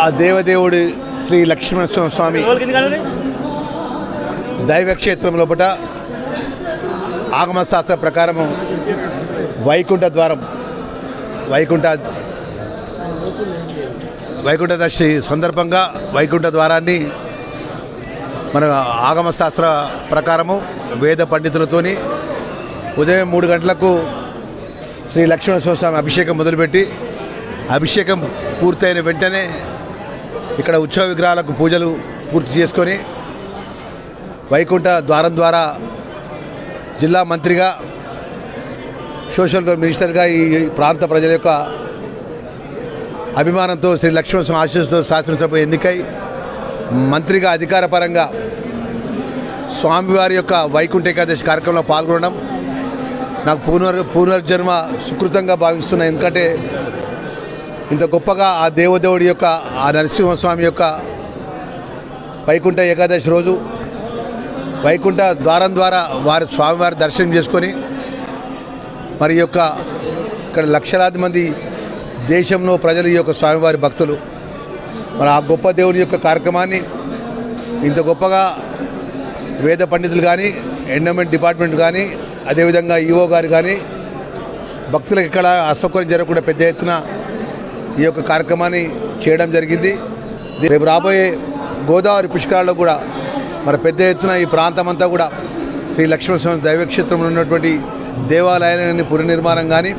ఆ దేవదేవుడి శ్రీ లక్ష్మణ స్వామి దైవక్షేత్రం లోపల ఆగమశాస్త్ర ప్రకారము వైకుంఠ ద్వారం వైకుంఠ వైకుంఠ దశి సందర్భంగా వైకుంఠ ద్వారాన్ని మన ఆగమశాస్త్ర ప్రకారము వేద పండితులతోని ఉదయం మూడు గంటలకు శ్రీ లక్ష్మణ స్వామి అభిషేకం మొదలుపెట్టి అభిషేకం పూర్తయిన వెంటనే ఇక్కడ ఉత్సవ విగ్రహాలకు పూజలు పూర్తి చేసుకొని వైకుంఠ ద్వారం ద్వారా జిల్లా మంత్రిగా సోషల్ మినిస్టర్గా ఈ ప్రాంత ప్రజల యొక్క అభిమానంతో శ్రీ లక్ష్మణ ఆశీస్సుతో శాసనసభ ఎన్నికై మంత్రిగా అధికారపరంగా స్వామివారి యొక్క వైకుంఠ ఏకాదశి కార్యక్రమంలో పాల్గొనడం నాకు పునర్ పునర్జన్మ సుకృతంగా భావిస్తున్నాయి ఎందుకంటే ఇంత గొప్పగా ఆ దేవదేవుడి యొక్క ఆ నరసింహస్వామి యొక్క వైకుంఠ ఏకాదశి రోజు వైకుంఠ ద్వారం ద్వారా వారి స్వామివారి దర్శనం చేసుకొని మరి యొక్క ఇక్కడ లక్షలాది మంది దేశంలో ప్రజలు ఈ యొక్క స్వామివారి భక్తులు. మరి ఆ గొప్ప దేవుని యొక్క కార్యక్రమాన్ని ఇంత గొప్పగా వేద పండితులు కానీ ఎండోమెంట్ డిపార్ట్మెంట్ కానీ అదేవిధంగా ఈఓ గారు కానీ భక్తులకు ఇక్కడ అసౌకర్యం జరగకుండా పెద్ద ఎత్తున ఈ యొక్క కార్యక్రమాన్ని చేయడం జరిగింది. రేపు రాబోయే గోదావరి పుష్కరాల్లో కూడా మరి పెద్ద ఎత్తున ఈ ప్రాంతం అంతా కూడా శ్రీ లక్ష్మణస్వామి దైవక్షేత్రంలో ఉన్నటువంటి దేవాలయాన్ని పునర్నిర్మాణం కానీ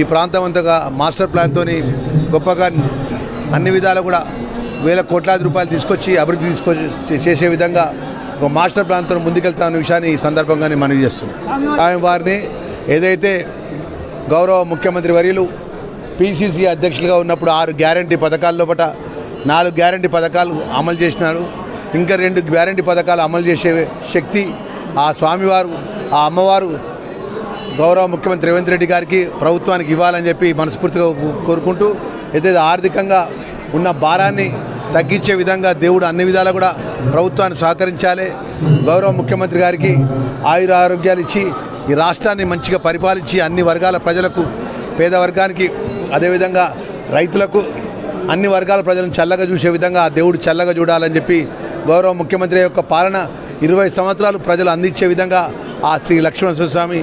ఈ ప్రాంతం అంతగా మాస్టర్ ప్లాన్తో గొప్పగా అన్ని విధాలు కూడా వేల కోట్లాది రూపాయలు తీసుకొచ్చి అభివృద్ధి తీసుకొచ్చి చేసే విధంగా ఒక మాస్టర్ ప్లాన్తో ముందుకెళ్తామన్న విషయాన్ని ఈ సందర్భంగానే మనవి చేస్తున్నాం. వారిని ఏదైతే గౌరవ ముఖ్యమంత్రి వర్యులు పిసిసి అధ్యక్షులుగా ఉన్నప్పుడు ఆరు గ్యారంటీ పథకాల లోపల నాలుగు గ్యారంటీ పథకాలు అమలు చేసినాడు. ఇంకా రెండు గ్యారంటీ పథకాలు అమలు చేసే శక్తి ఆ స్వామివారు ఆ అమ్మవారు గౌరవ ముఖ్యమంత్రి రేవంత్ రెడ్డి గారికి ప్రభుత్వానికి ఇవ్వాలని చెప్పి మనస్ఫూర్తిగా కోరుకుంటూ అయితే ఆర్థికంగా ఉన్న భారాన్ని తగ్గించే విధంగా దేవుడు అన్ని విధాలు కూడా ప్రభుత్వాన్ని సహకరించాలి. గౌరవ ముఖ్యమంత్రి గారికి ఆయుర ఆరోగ్యాలు ఇచ్చి ఈ రాష్ట్రాన్ని మంచిగా పరిపాలించి అన్ని వర్గాల ప్రజలకు పేద వర్గానికి అదేవిధంగా రైతులకు అన్ని వర్గాల ప్రజలను చల్లగా చూసే విధంగా ఆ దేవుడు చల్లగా చూడాలని చెప్పి గౌరవ ముఖ్యమంత్రి యొక్క పాలన ఇరవై సంవత్సరాలు ప్రజలు అందించే విధంగా ఆ శ్రీ లక్ష్మణస్వామి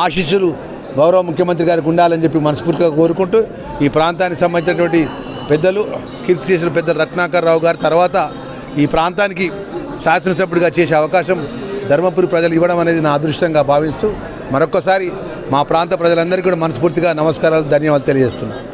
ఆశీస్సులు గౌరవ ముఖ్యమంత్రి గారికి ఉండాలని చెప్పి మనస్ఫూర్తిగా కోరుకుంటూ ఈ ప్రాంతానికి సంబంధించినటువంటి పెద్దలు కీర్తి చేసిన పెద్ద రత్నాకర్ రావు గారి తర్వాత ఈ ప్రాంతానికి శాసనసభ్యుడిగా చేసే అవకాశం ధర్మపురి ప్రజలు ఇవ్వడం అనేది నా అదృష్టంగా భావిస్తూ మరొక్కసారి మా ప్రాంత ప్రజలందరికీ కూడా మనస్ఫూర్తిగా నమస్కారాలు ధన్యవాదాలు తెలియజేస్తున్నాను